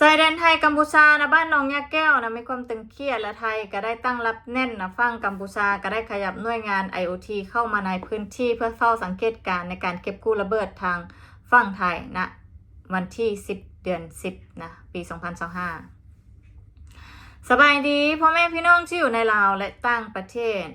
ชายแดนไทยกัมพูชานะบ้านหนองยาแก้วนะมีความตึงเครียดและไทยก็ได้ตั้งรับแน่นนะฟังกัมพูชาก็ได้ขยับหน่วยงาน IoT เข้ามาในพื้นที่เพื่อเฝ้าสังเกตการในการเก็บกู้ระเบิดทางฝั่งไทยนะวันที่ 10 เดือน 10นะปี 2025 สบายดีพ่อแม่พี่น้องที่อยู่ในลาวและต่างประเทศ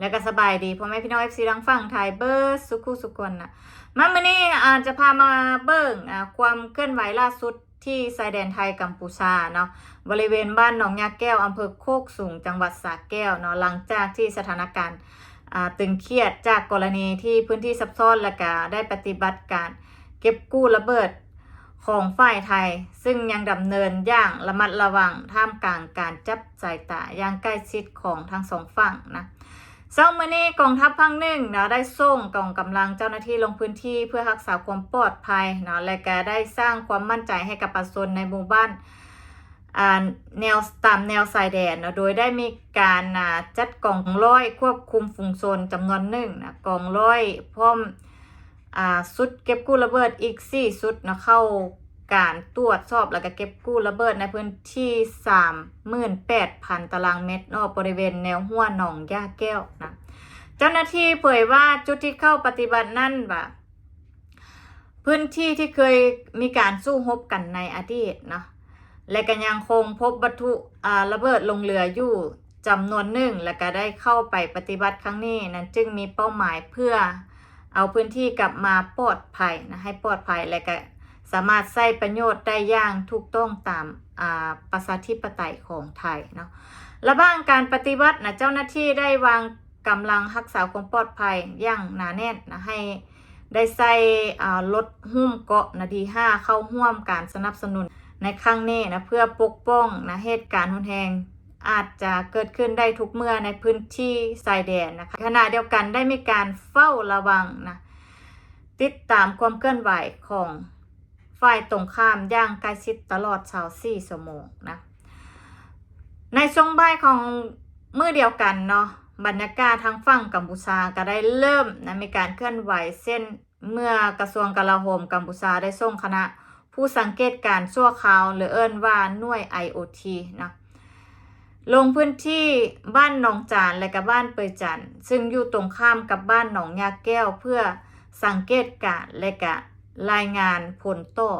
และก็สบายดีพ่อแม่พี่น้อง FC ดังฝั่งไทยเบิร์ดสุขุสุกนนะ มามื่อนี้อาจจะพามาเบิ่งความเคลื่อนไหวล่าสุดที่ชายแดนไทยกัมพูชาเนาะบริเวณบ้านหนองยาแก้วอำเภอโคกสูงจังหวัดสระแก้วเนาะหลังจากที่สถานการณ์ตึงเครียดจากกรณีที่พื้นที่ซับซ้อนและก็ได้ปฏิบัติการเก็บกู้ระเบิดของฝ่ายไทย ซึ่งยังดำเนินอย่างระมัดระวังท่ามกลางการจับสายตาอย่างใกล้ชิดของทั้งสองฝั่งนะ เช้ามื้อนี้กองทัพภาคหนึ่งเนาะได้ส่งกองกำลังเจ้าหน้าที่ลงพื้นที่เพื่อรักษาความปลอดภัยเนาะและก็ได้สร้างความมั่นใจให้กับประชาชนในหมู่บ้านอ่าแนวตามแนวชายแดนเนะโดยได้มีการอ่าจัดกองร้อยควบคุมฝูงชนจำนวนหนึ่งนะกองร้อยพร้อมอ่าสุดเก็บกู้ระเบิดอีกสี่สุดนะเข้า การตรวจสอบแล้วก็เก็บกู้ระเบิดในพื้นที่สามหมื่นแปดพันตารางเมตรนอกบริเวณแนวห้วหนองย่าแก้วนะเจ้าหน้าที่เผยว่าจุดที่เข้าปฏิบัตินั่นแบบพื้นที่ที่เคยมีการสู้รบกันในอดีตนะและก็ยังคงพบวัตถุระเบิดลงเรืออยู่จำนวนหนึ่งและก็ได้เข้าไปปฏิบัติครั้งนี้นั้นจึงมีเป้าหมายเพื่อเอาพื้นที่กลับมาปลอดภัยนะให้ปลอดภัยและก็ สามารถใช้ประโยชน์ได้อย่างถูกต้องตามประชาธิปไตยของไทยเนาะระบ้างการปฏิบัตินะเจ้าหน้าที่ได้วางกำลังรักษาความปลอดภัยอย่างหนาแน่นนะให้ได้ใส่รถหุ้มเกาะนาดีห้าเข้าร่วมการสนับสนุนในครั้งนี้นะเพื่อปกป้องนะเหตุการณ์รุนแรงอาจจะเกิดขึ้นได้ทุกเมื่อในพื้นที่ชายแดนนะคะขณะเดียวกันได้มีการเฝ้าระวังนะติดตามความเคลื่อนไหวของ ฝ่ายตรงข้ามอย่างใกล้ชิดตลอดชาวสี่ชั่วโมงนะ ในช่วงบ่ายของมือเดียวกันเนาะบรรยากาศทางฝั่งกัมพูชาก็ได้เริ่มนะมีการเคลื่อนไหวเส้นเมื่อกระทรวงกลาโหมกัมพูชาได้ส่งคณะ ผู้สังเกตการชั่วคราว หรือเอิ้นว่าหน่วย IoT นะลงพื้นที่บ้านหนองจานและก็บ้านเปยจันซึ่งอยู่ตรงข้ามกับบ้านหนองยาแก้วเพื่อสังเกตการณ์และก็ รายงานผลต่อ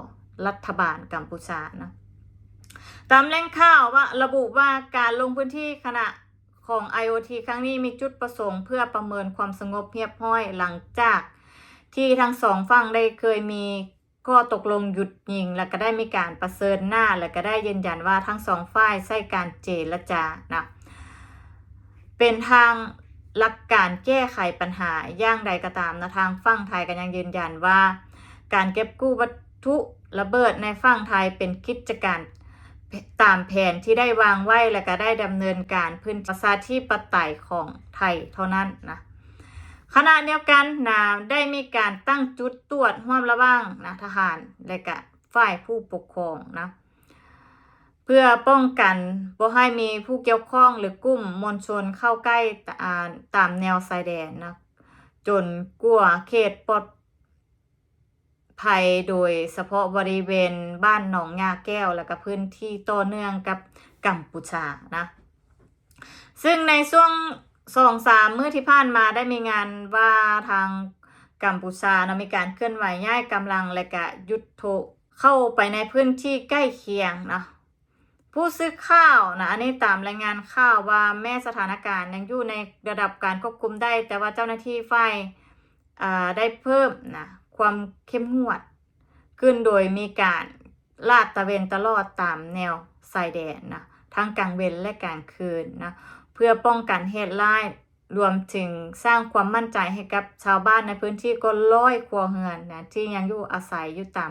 รัฐบาลกัมพูชานะตามแหล่งข่าวว่าระบุว่าการลงพื้นที่ขณะของ IoT ครั้งนี้มีจุดประสงค์เพื่อประเมินความสงบเรียบร้อยหลังจากที่ทั้งสองฝั่งได้เคยมีข้อตกลงหยุดยิง แล้วก็ได้มีการประเสริญหน้า แล้วก็ได้ยืนยันว่าทั้งสองฝ่ายใช้การเจรจานะเป็นทางหลักการแก้ไขปัญหาอย่างใดก็ตามนะทางฝั่งไทยก็ยังยืนยันว่า การเก็บกู้วัตถุระเบิดในฝั่งไทยเป็นกิจการตามแผนที่ได้วางไว้และก็ได้ดำเนินการพื้นประชาธิปไตยของไทยเท่านั้นนะขณะเดียวกันนะได้มีการตั้งจุดตรวจร่วมระว่างนะทหารและก็ฝ่ายผู้ปกครองนะเพื่อป้องกันบ่ให้มีผู้เกี่ยวข้องหรือกลุ่มมวลชนเข้าใกล้ตามแนวชายแดนนะจนกลัวเขตปลอด ภัยโดยเฉพาะบริเวณบ้านหนองยาแก้ว และก็พื้นที่ต่อเนื่องกับกัมพูชานะ ซึ่งในช่วงสองสามมื้อที่ผ่านมาได้มีงานว่าทางกัมพูชานะมีการเคลื่อนไหวย้ายกำลังและก็ยุทโธเข้าไปในพื้นที่ใกล้เคียงนะผู้ซื้อข้าวนะอันนี้ตามรายงานข่าวว่าแม่สถานการณ์ยังอยู่ในระดับการควบคุมได้ แต่ว่าเจ้าหน้าที่ฝ่ายได้เพิ่มนะ ความเข้มงวด ขึ้นโดยมีการลาดตะเวนตลอดตามแนวชายแดนนะทั้งกลางเวนและกลางคืนนะเพื่อป้องกันเหตุร้ายรวมถึงสร้างความมั่นใจให้กับชาวบ้านในพื้นที่ก็ร้อยครัวเรือนนะที่ยังอยู่อาศัยอยู่ตาม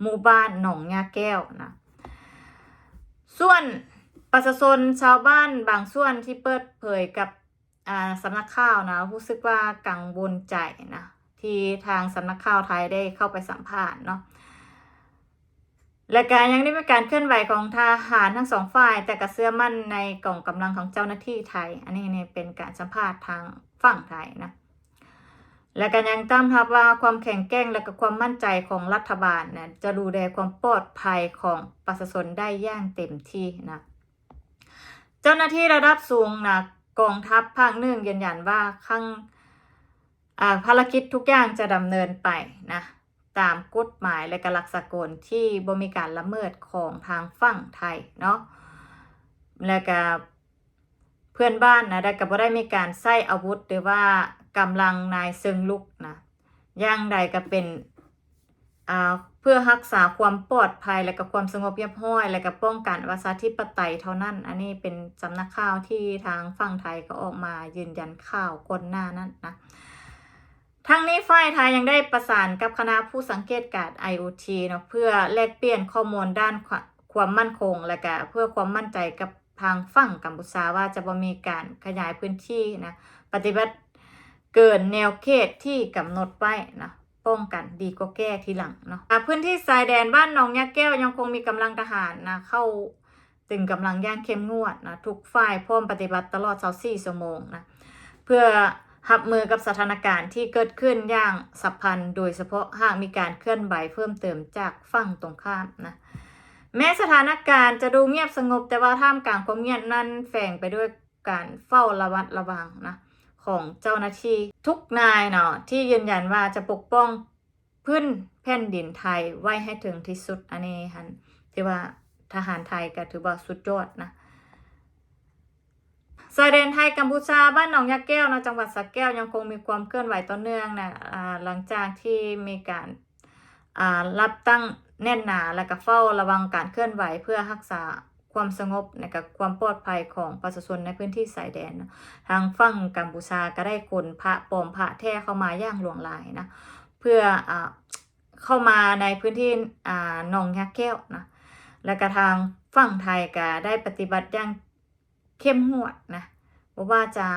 หมู่บ้านหนองยาแก้วนะส่วนประชาชนชาวบ้านบางส่วนที่เปิดเผยกับสำนักข่าวนะรู้สึกว่ากังวลใจนะ ที่ทางสำนักข่าวไทยได้เข้าไปสัมภาษณ์เนาะและการยังได้มีการเคลื่อนไหวของทหารทั้งสองฝ่าย แต่กระเสื้อมั่นในกล่องกำลังของเจ้าหน้าที่ไทย อันนี้เนี่ยเป็นการสัมภาษณ์ทางฝั่งไทยนะและก็ยังตามรับว่าความแข็งแกร่งและก็ความมั่นใจของรัฐบาลนะจะดูแลความปลอดภัยของประชาชนได้ย่างเต็มที่นะเจ้าหน้าที่ระดับสูงนะกองทัพภาคหนึ่งยืนยันว่าข้าง ภารกิจทุกอย่างจะดำเนินไปนะตามกฎหมายและกหลักสากลที่บ่มีการละเมิดของทางฝั่งไทยเนาะและก็เพื่อนบ้านนะได้ก็บ่ได้มีการใช้อาวุธหรือว่ากำลังนายเซิงลุกนะอย่างใดก็เป็นเพื่อรักษาความปลอดภัยและก็ความสงบเรียบร้อย และก็ป้องกันวาสาธิปไตยเท่านั้น อันนี้เป็นสำนักข่าวที่ทางฝั่งไทยก็ออกมายืนยันข่าวก่อนหน้านั้นนะ ทั้งนี้ฝ่ายไทยยังได้ประสานกับคณะผู้สังเกตการ IoT เนาะเพื่อแลกเปลี่ยนข้อมูลด้านควความมั่นคง และก็เพื่อความมั่นใจกับทางฝั่งกัมพูชาว่าจะบ่มีการขยายพื้นที่นะปฏิบัติเกินแนวเขตที่กำหนดไว้นะป้องกันดีกว่าแก้ทีหลังเนาะพื้นที่ชายแดนบ้านหนองยาแก้วยังคงมีกำลังทหารนะเข้าตึงกำลังย่างเข้มงวดนะทุกฝ่ายพร้อมปฏิบัติตลอด 24 ชั่วโมงนะเพื่อ รับมือกับสถานการณ์ที่เกิดขึ้นอย่างสับพันโดยเฉพาะหากมีการเคลื่อนไหวเพิ่มเติมจากฝั่งตรงข้ามนะแม้สถานการณ์จะดูเงียบสงบแต่ว่าท่ามกลางความเงียบนั้นแฝงไปด้วยการเฝ้าระวัดระวังนะของเจ้าหน้าที่ทุกนายเนาะที่ยืนยันว่าจะปกป้องพื้นแผ่นดินไทยไว้ให้ถึงที่สุดอันนี้ฮันที่ว่าทหารไทยก็ถือว่าสุดยอดนะ ชายแดนไทยกัมพูชาบ้านหนองยาแก้วนะจังหวัดสระแก้วยังคงมีความเคลื่อนไหวต่อเนื่องนะหลังจากที่มีการรับตั้งแน่นหนาและก็เฝ้าระวังการเคลื่อนไหวเพื่อรักษาความสงบและก็ความปลอดภัยของประชาชนในพื้นที่ชายแดนนะทางฝั่งกัมพูชาก็ได้ขนพระปลอมพระแท้เข้ามาย่างหลวงลายนะเพื่ออเข้ามาในพื้นที่หนองยาแก้วนะและก็ทางฝั่งไทยก็ได้ปฏิบัติอย่าง เข้มงวดนะบ่ว่าจะ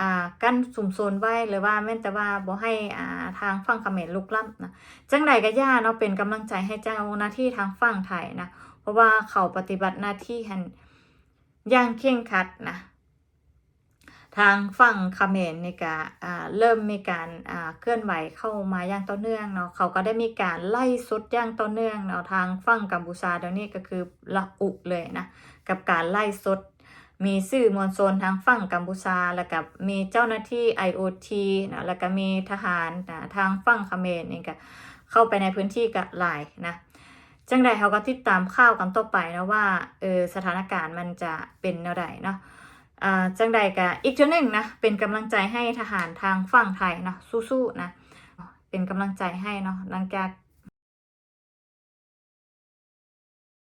อ่ากั้นสุ่มโซนไว้หรือว่าแม้แต่ว่าบ่ให้อ่าทางฝั่งเขมรลุกล้ำนะจังใดก็ย่าเนาะเป็นกำลังใจให้เจ้าหน้าที่ทางฝั่งไทยนะเพราะว่าเขาปฏิบัติหน้าที่หันอย่างเคร่งคัดนะทางฝั่งเขมรนี่ก็อ่าเริ่มมีการอ่าเคลื่อนไหวเข้ามาอย่างต่อเนื่องเนาะเขาก็ได้มีการไล่สุดอย่างต่อเนื่องเนาะทางฝั่งกัมพูชาเดี๋ยวนี้ก็คือละอุเลยนะกับการไล่สด มีสื่อมวลชนทางฝั่งกัมพูชา แล้วก็มีเจ้าหน้าที่ IoT นะแล้วก็มีทหารนะทางฝั่งเขมรเองก็เข้าไปในพื้นที่กับหลายนะจังใดเขาก็ติดตามข่าวกันต่อไปนะว่าเออสถานการณ์มันจะเป็นแนวใดเนาะอ่าจังใดก็อีกเท่านึงนะเป็นกำลังใจให้ทหารทางฝั่งไทยนะสู้ๆนะเป็นกำลังใจให้เนาะหลังจาก